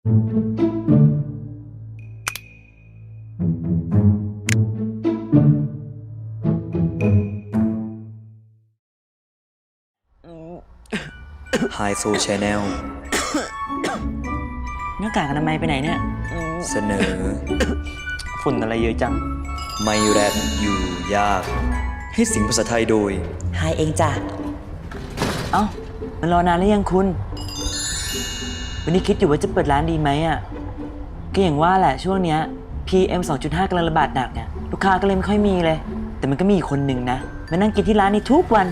ไฮโซชแนลหน้ากากอนามัยไปไหนเนี่ย เสนอ ฝุ่นอะไรเยอะจัง ไม่แรดอยู่ยาก ให้สิงภาษาไทยโดย หายเองจ้ะ เอ้า มันรอนานแล้วยังคุณ วันนี้คิดอยู่ว่าจะเปิดร้านดีไหมอะ ก็อย่างว่าแหละช่วงเนี้ย PM 2.5กำลังระบาดหนักอะลูกค้าก็เลยไม่ค่อยมีเลย แต่มันก็มีอีกคนหนึ่งนะมานั่งกินที่ร้านนี้ทุกวัน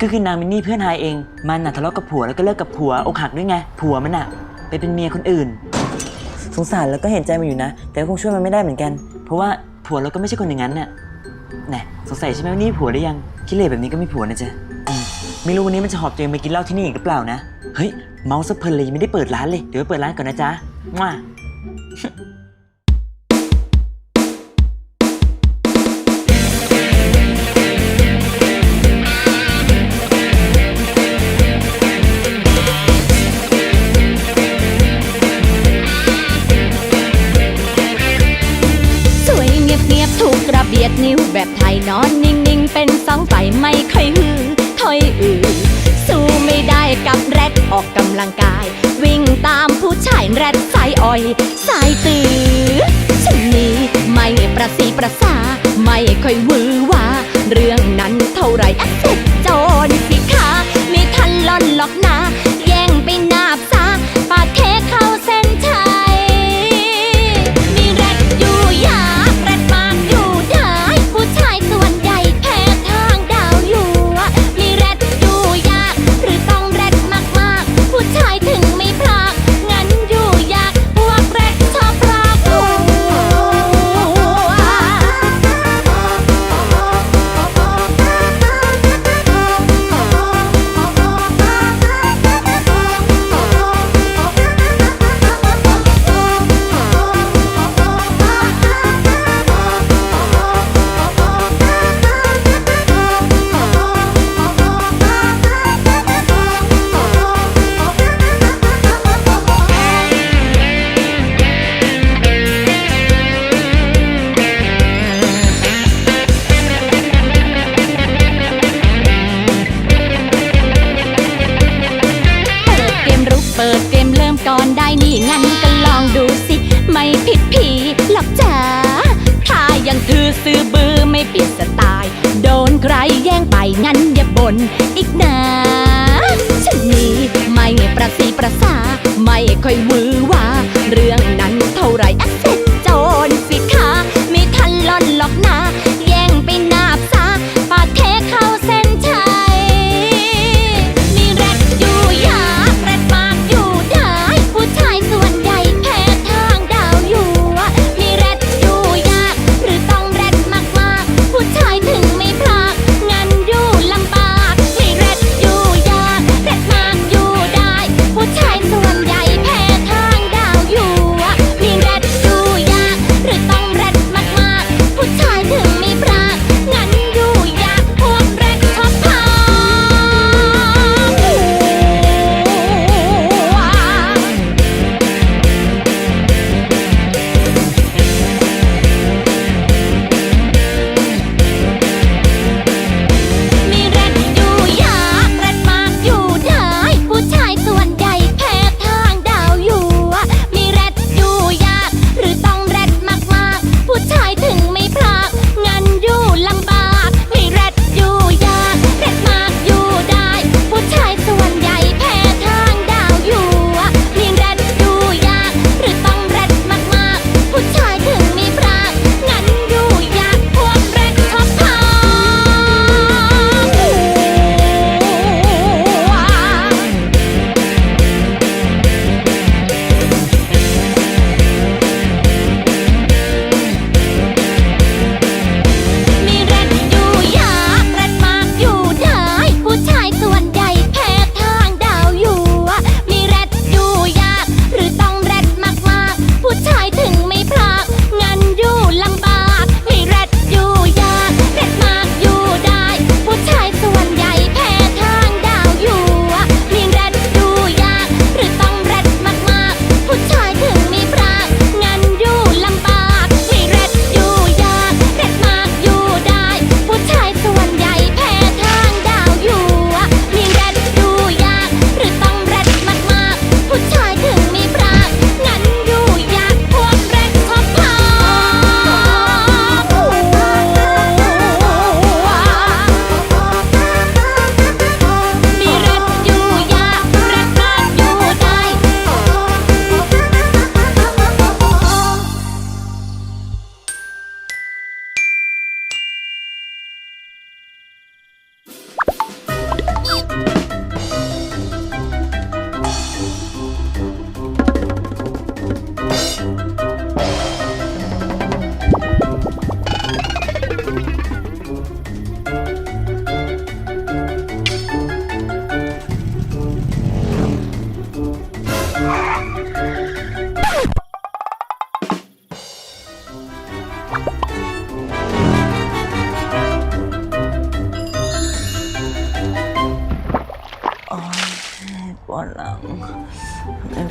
ก็คือนางมินนี่เพื่อนหายเอง มันน่ะทะเลาะกับผัวแล้วก็เลิกกับผัวอกหักด้วยไง ผัวมันอะ ไปเป็นเมียคนอื่น สงสารแล้วก็เห็นใจมันอยู่นะ แต่ก็คงช่วยมันไม่ได้เหมือนกัน เพราะว่าผัวเราก็ไม่ใช่คนอย่างนั้นน่ะแน่สงสัยใช่ไหมว่านี่ผัวหรือยังขี้เหร่แบบนี้ก็มีผัวนะจ๊ะอืมไม่รู้วันนี้มันจะหอบตัวเองไปกินเหล้าที่นี่อีกหรือเปล่านะ เฮ้ย เมาสะเพลินเลยยังไม่ได้เปิดร้านเลย เดี๋ยวไปเปิดร้านก่อนนะจ๊ะมา สวยเงียบเงียบๆถูกระเบียดนิ้วแบบไทยนอนนิ่ง ๆ เป็นสองไฟไม่ค่อยหือถอยอือ รดออกกำลังกาย วิ่งตามผู้ชายแรดสายอ่อย สายตือฉันนี้ไม่ประสีประสา ไม่ค่อยวือหวาเรื่อง ก่อนได้นี่งั้นก็ลองดูสิ ไม่ผิดผีหรอกจ้าถ้ายังถือซื้อบือไม่เปลี่ยนสไตล์โดนใครแย่งไปงั้นอย่าบ่นอีกนะฉันนี้ไม่ประสีประสา ไม่ค่อยมือวา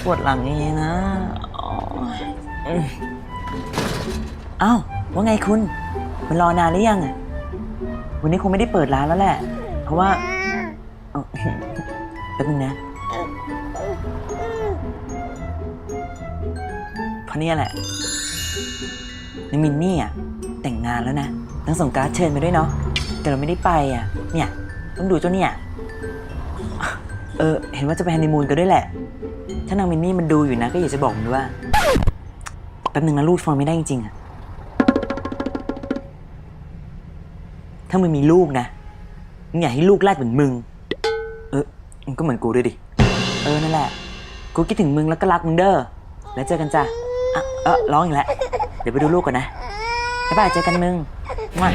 ปวดหลังอย่างนี้นะเอ้าว่าไงคุณ มันรอนานหรือยังวันนี้คงไม่ได้เปิดร้านแล้วแหละ เพราะว่าเอ้าแป๊บนึงนะเพราะเนี่ยแหละนมินนี่อะแต่งงานแล้วนะต้องส่งการ์ดเชิญมาด้วยเนาะแต่เราไม่ได้ไปอะ เนี่ย ต้องดูเจ้าเนี่ย เออ เห็นว่าจะไปฮันนีมูนกันด้วยแหละ ถ้านางมินนี่มันดูอยู่นะ ก็อยากจะบอกมันว่า แป๊บหนึ่งนะรูดฟอนไม่ได้จริงๆอะถ้ามึงมีลูกนะมึงอยากให้ลูกแรดเหมือนมึง เออมึงก็เหมือนกูด้วยดิ เออ นั่นแหละ กูคิดถึงมึงแล้วก็รักมึงเด้อ แล้วเจอกันจ้ะอะเออร้องอีกแล้ว เดี๋ยวไปดูลูกก่อนนะบ๊ายบายเจอกันมึงมา